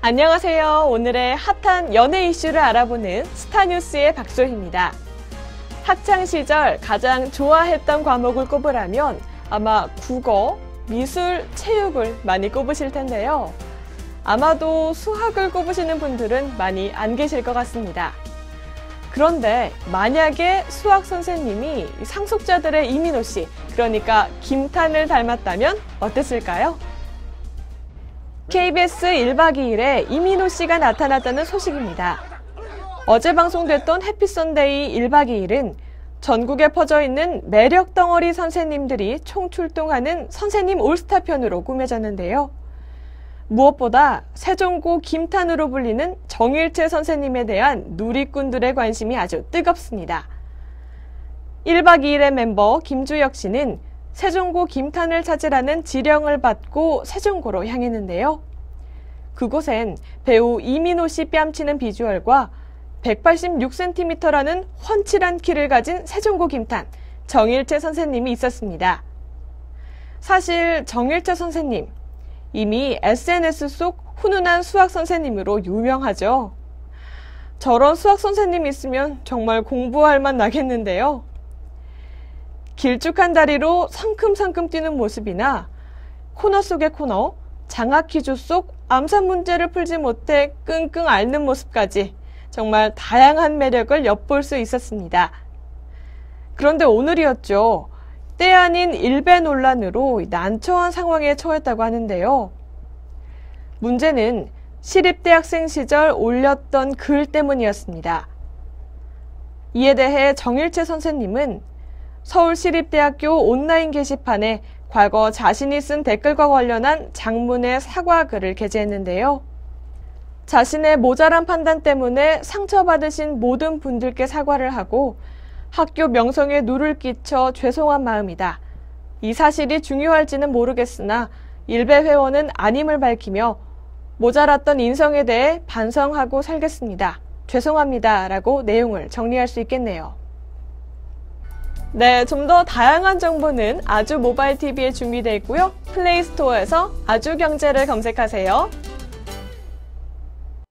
안녕하세요. 오늘의 핫한 연예 이슈를 알아보는 스타뉴스의 박소희입니다. 학창 시절 가장 좋아했던 과목을 꼽으라면 아마 국어, 미술, 체육을 많이 꼽으실 텐데요. 아마도 수학을 꼽으시는 분들은 많이 안 계실 것 같습니다. 그런데 만약에 수학 선생님이 상속자들의 이민호 씨, 그러니까 김탄을 닮았다면 어땠을까요? KBS 1박 2일에 이민호 씨가 나타났다는 소식입니다. 어제 방송됐던 해피선데이 1박 2일은 전국에 퍼져 있는 매력 덩어리 선생님들이 총출동하는 선생님 올스타 편으로 꾸며졌는데요. 무엇보다 세종고 김탄으로 불리는 정일채 선생님에 대한 누리꾼들의 관심이 아주 뜨겁습니다. 1박 2일의 멤버 김주혁 씨는 세종고 김탄을 찾으라는 지령을 받고 세종고로 향했는데요. 그곳엔 배우 이민호 씨 뺨치는 비주얼과 186cm라는 훤칠한 키를 가진 세종고 김탄, 정일채 선생님이 있었습니다. 사실 정일채 선생님, 이미 SNS 속 훈훈한 수학 선생님으로 유명하죠. 저런 수학 선생님 있으면 정말 공부할 만 나겠는데요. 길쭉한 다리로 상큼상큼 뛰는 모습이나 코너 속의 코너, 장학 퀴즈 속 암산 문제를 풀지 못해 끙끙 앓는 모습까지 정말 다양한 매력을 엿볼 수 있었습니다. 그런데 오늘이었죠. 때 아닌 일배 논란으로 난처한 상황에 처했다고 하는데요. 문제는 시립대학생 시절 올렸던 글 때문이었습니다. 이에 대해 정일채 선생님은 서울시립대학교 온라인 게시판에 과거 자신이 쓴 댓글과 관련한 장문의 사과글을 게재했는데요. 자신의 모자란 판단 때문에 상처받으신 모든 분들께 사과를 하고 학교 명성에 누를 끼쳐 죄송한 마음이다. 이 사실이 중요할지는 모르겠으나 일배 회원은 아님을 밝히며 모자랐던 인성에 대해 반성하고 살겠습니다. 죄송합니다. 라고 내용을 정리할 수 있겠네요. 네, 좀 더 다양한 정보는 아주 모바일 TV에 준비되어 있고요. 플레이 스토어에서 아주 경제를 검색하세요.